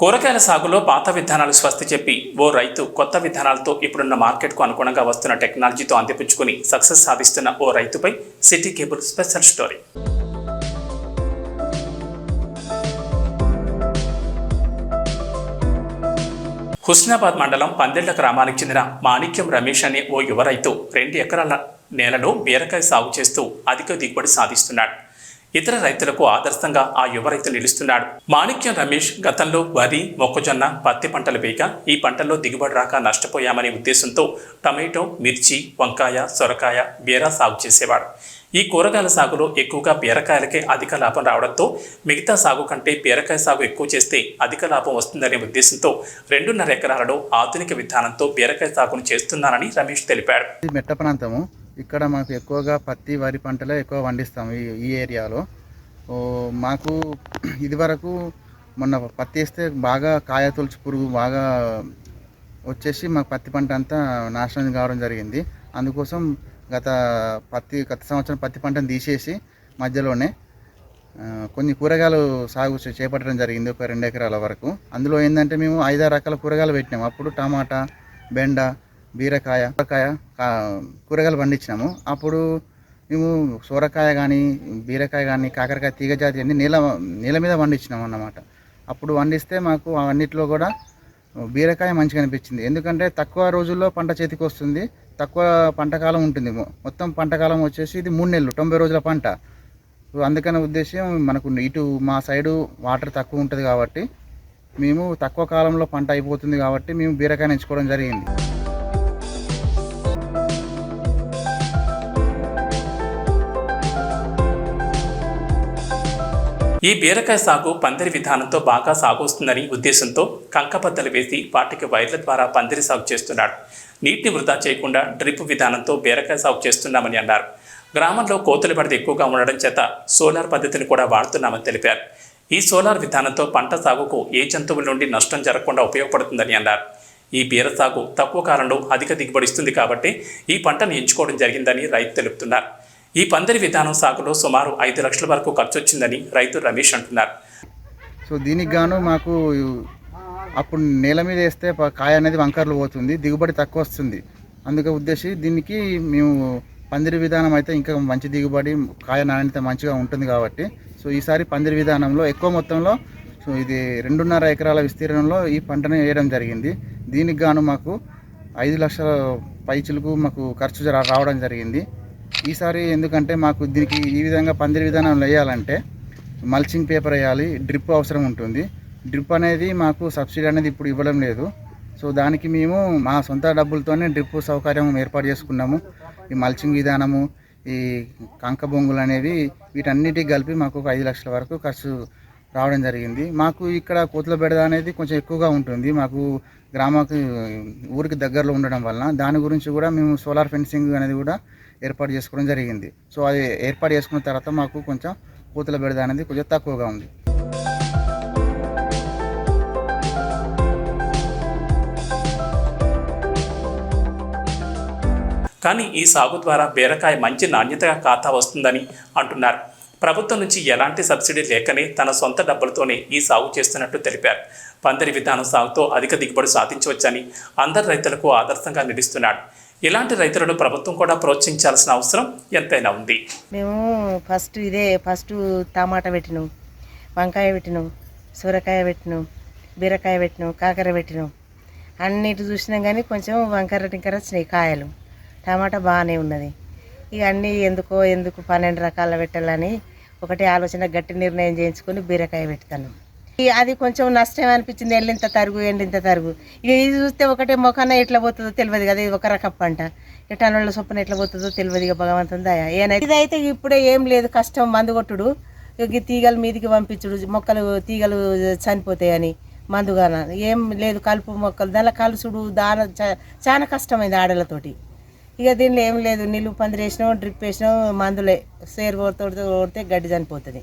కూరగాయల సాగులో పాత విధానాలు స్వస్తి చెప్పి ఓ రైతు కొత్త విధానాలతో ఇప్పుడున్న మార్కెట్కు అనుగుణంగా వస్తున్న టెక్నాలజీతో అందిపుచ్చుకుని సక్సెస్ సాధిస్తున్న ఓ రైతుపై city cable special story. Husnabad మండలం పందెళ్ళ గ్రామానికి చెందిన మాణిక్యం రమేష్ అనే ఓ యువ రైతు రెండు ఎకరాల నేలలో బీరకాయ సాగు చేస్తూ అధిక దిగుబడి సాధిస్తున్నాడు. ఇతర రైతులకు ఆదర్శంగా ఆ యువ రైతు నిలుస్తున్నాడు. మాణిక్యం రమేష్ గతంలో వరి మొక్కజొన్న పత్తి పంటలు వేయక ఈ పంటల్లో దిగుబడి రాక నష్టపోయామనే ఉద్దేశంతో టమాటో మిర్చి వంకాయ సొరకాయ బీర సాగు చేసేవాడు. ఈ కూరగాయల సాగులో ఎక్కువగా బీరకాయలకే అధిక లాభం రావడంతో మిగతా సాగు కంటే బీరకాయ సాగు ఎక్కువ చేస్తే అధిక లాభం వస్తుందనే ఉద్దేశంతో రెండున్నర ఎకరాలలో ఆధునిక విధానంతో బీరకాయ సాగును చేస్తున్నానని రమేష్ తెలిపాడు. మెట్ట ప్రాంతము ఇక్కడ మాకు ఎక్కువగా పత్తి వరి పంటలే ఎక్కువ పండిస్తాము ఈ ఈ ఏరియాలో. మాకు ఇదివరకు మొన్న పత్తి వేస్తే బాగా కాయ తొలుచు పురుగు బాగా వచ్చేసి మాకు పత్తి పంట అంతా నాశనం కావడం జరిగింది. అందుకోసం గత పత్తి గత సంవత్సరం పత్తి పంటను తీసేసి మధ్యలోనే కొన్ని కూరగాయలు సాగు చేపట్టడం జరిగింది ఒక రెండు ఎకరాల వరకు. అందులో ఏంటంటే మేము ఐదారు రకాల కూరగాయలు పెట్టినాము అప్పుడు టమాటా బెండ బీరకాయ సొరకాయ కా- కూరగాయలు పండించినాము. అప్పుడు మేము సొరకాయ కానీ బీరకాయ కానీ కాకరకాయ తీగ జాతి అన్ని నేల నేల మీద పండించినాం అన్నమాట. అప్పుడు పండిస్తే మాకు అన్నిట్లో కూడా బీరకాయ మంచిగా అనిపించింది. ఎందుకంటే తక్కువ రోజుల్లో పంట చేతికి వస్తుంది. తక్కువ పంట కాలం ఉంటుంది. మొత్తం పంట కాలం వచ్చేసి ఇది మూడు నెలలు తొంభై రోజుల పంట. అందుకనే ఉద్దేశం మనకు ఇటు మా సైడు వాటర్ తక్కువ ఉంటుంది కాబట్టి మేము తక్కువ కాలంలో పంట అయిపోతుంది కాబట్టి మేము బీరకాయ ఎంచుకోవడం జరిగింది. ఈ బీరకాయ సాగు పందిరి విధానంతో బాగా సాగు వస్తుందని ఉద్దేశంతో కంకబద్దలు వేసి వాటికి వైర్ల ద్వారా పందిరి సాగు చేస్తున్నాడు. నీటిని వృధా చేయకుండా డ్రిప్ విధానంతో బీరకాయ సాగు చేస్తున్నామని అన్నారు. గ్రామంలో కోతుల పడితే ఎక్కువగా ఉండడం చేత సోలార్ పద్ధతిని కూడా వాడుతున్నామని తెలిపారు. ఈ సోలార్ విధానంతో పంట సాగుకు ఏ జంతువుల నుండి నష్టం జరగకుండా ఉపయోగపడుతుందని అన్నారు. ఈ బీర సాగు తక్కువ కాలంలో అధిక దిగుబడి ఇస్తుంది కాబట్టి ఈ పంటను ఎంచుకోవడం జరిగిందని రైతు తెలుపుతున్నారు. ఈ పందిరి విధానం సాగులో సుమారు ఐదు లక్షల వరకు ఖర్చు వచ్చిందని రైతు రమేష్ అంటున్నారు. సో దీనికి గాను మాకు అప్పుడు నేల మీద వేస్తే కాయ అనేది వంకర్లు పోతుంది దిగుబడి తక్కువ వస్తుంది. అందుకే ఉద్దేశి దీనికి మేము పందిరి విధానం అయితే ఇంకా మంచి దిగుబడి కాయ నాణ్యత మంచిగా ఉంటుంది కాబట్టి సో ఈసారి పందిరి విధానంలో ఎక్కువ మొత్తంలో సో ఇది రెండున్నర ఎకరాల విస్తీర్ణంలో ఈ పంటను వేయడం జరిగింది. దీనికి గాను మాకు ఐదు లక్షల పైచులకు మాకు ఖర్చు రావడం జరిగింది. ఈసారి ఎందుకంటే మాకు దీనికి ఈ విధంగా పందిరి విధానం వేయాలంటే మల్చింగ్ పేపర్ వేయాలి డ్రిప్ అవసరం ఉంటుంది. డ్రిప్ అనేది మాకు సబ్సిడీ అనేది ఇప్పుడు ఇవ్వడం లేదు. సో దానికి మేము మా సొంత డబ్బులతోనే డ్రిప్ సౌకర్యం ఏర్పాటు చేసుకున్నాము. ఈ మల్చింగ్ విధానము ఈ కంక బొంగులు అనేవి వీటన్నిటికి కలిపి మాకు ఒక ఐదు లక్షల వరకు ఖర్చు రావడం జరిగింది. మాకు ఇక్కడ కోతుల బెడద అనేది కొంచెం ఎక్కువగా ఉంటుంది. మాకు గ్రామకు ఊరికి దగ్గరలో ఉండడం వలన దాని గురించి కూడా మేము సోలార్ ఫెన్సింగ్ అనేది కూడా ఏర్పాటు చేసుకోవడం జరిగింది. సో అది ఏర్పాటు చేసుకున్న తర్వాత మాకు కొంచెం కోతుల బెడద అనేది కొంచెం తక్కువగా ఉంది. కానీ ఈ సాగు ద్వారా బీరకాయ మంచి నాణ్యతగా ఖాతా వస్తుందని అంటున్నారు. ప్రభుత్వం నుంచి ఎలాంటి సబ్సిడీ లేకనే తన సొంత డబ్బులతోనే ఈ సాగు చేస్తున్నట్టు తెలిపారు. పందిరి విధానం సాగుతో అధిక దిగుబడి సాధించవచ్చని అందరు రైతులకు ఆదర్శంగా నిలుస్తున్నాడు. ఇలాంటి రైతులను ప్రభుత్వం కూడా ప్రోత్సహించాల్సిన అవసరం ఎంతైనా ఉంది. మేము ఫస్ట్ ఇదే ఫస్ట్ టమాటా పెట్టిన వంకాయ పెట్టిన సొరకాయ పెట్టిన బీరకాయ పెట్టిన కాకర పెట్టిన. అన్నిటి చూసినాం కానీ కొంచెం వంకర టింకర వచ్చినాయి కాయలు. టమాటా బాగానే ఉన్నది. ఇక అన్నీ ఎందుకో ఎందుకు పన్నెండు రకాల పెట్టాలని ఒకటి ఆలోచన గట్టి నిర్ణయం చేయించుకొని బీరకాయ పెడతాను. ఇక అది కొంచెం నష్టం అనిపించింది ఎల్లింత తరుగు ఎండింత తరుగు. ఇక ఇది చూస్తే ఒకటే మొఖాన ఎట్లా పోతుందో తెలియదు కదా ఇది ఒక రకం పంట. ఇక టన్నుల చొప్పున ఎట్లా పోతుందో తెలియదు ఇక భగవంతుని దయ. ఏనైతే ఇదైతే ఇప్పుడే ఏం లేదు కష్టం మందు కొట్టుడు. ఇక ఈ తీగలు మీదికి పంపించుడు మొక్కలు తీగలు చనిపోతాయని మందుగాన. ఏం లేదు కలుపు మొక్కలు దానిలో కలుసుడు దాన చా- చాలా కష్టమైంది ఆడలతోటి. ఇక దీనిలో ఏం లేదు నీళ్ళు పందిరేసినావు డ్రిప్ వేసినావు మందులే. సేరు కొడితే కొడితే గడ్డి చనిపోతుంది.